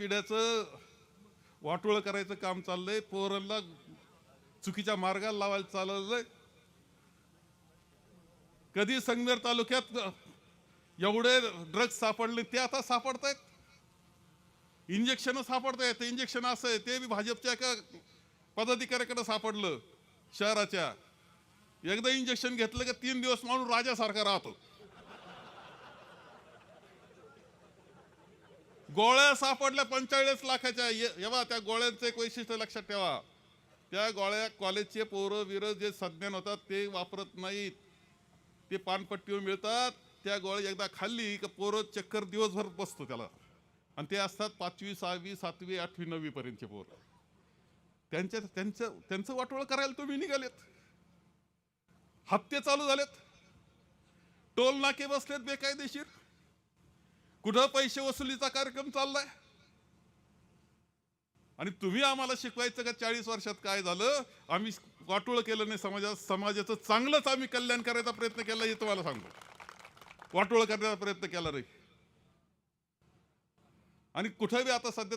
किड्याचं वाटोळ करायचं काम चाललंय पोरांना चुकीच्या मार्गाला लावायला चाललंय. कधी संगमेर तालुक्यात एवढे ड्रग्ज सापडले ते आता सापडत आहेत इंजेक्शन सापडत आहेत इंजेक्शन असं आहे ते बी भाजपच्या एका पदाधिकाऱ्याकडे सापडलं शहराच्या. एकदा इंजेक्शन घेतलं का तीन दिवस माणूस राजासारखा राहतो. गोळ्या सापडल्या पंचेचाळीस लाखाच्या. येवा त्या गोळ्यांचं एक वैशिष्ट्य लक्षात ठेवा. त्या गोळ्या कॉलेजचे पोरं विरं जे सज्ञान होतात ते वापरत नाहीत. ते पानपट्टीवर मिळतात. त्या गोळ्या एकदा खाल्ली का पोरं चक्कर दिवसभर बसतो त्याला. आणि ते असतात पाचवी सहावी सातवी आठवी नववीपर्यंतचे पोरं. त्यांच्या त्यांचं त्यांचं वाटोळ करायला तुम्ही निघालेत. हप्ते चालू झालेत. टोल नाके बसलेत बेकायदेशीर. कुठं पैसे वसुलीचा कार्यक्रम चाललाय? आणि तुम्ही आम्हाला शिकवायचं का? चाळीस वर्षात काय झालं? आम्ही वाटोळ केलं नाही समाजात समाजाचं चांगलंच आम्ही कल्याण करायचा प्रयत्न केला हे तुम्हाला सांगतो. वाटोळ करण्याचा प्रयत्न केला नाही. आणि कुठं बी आता सध्या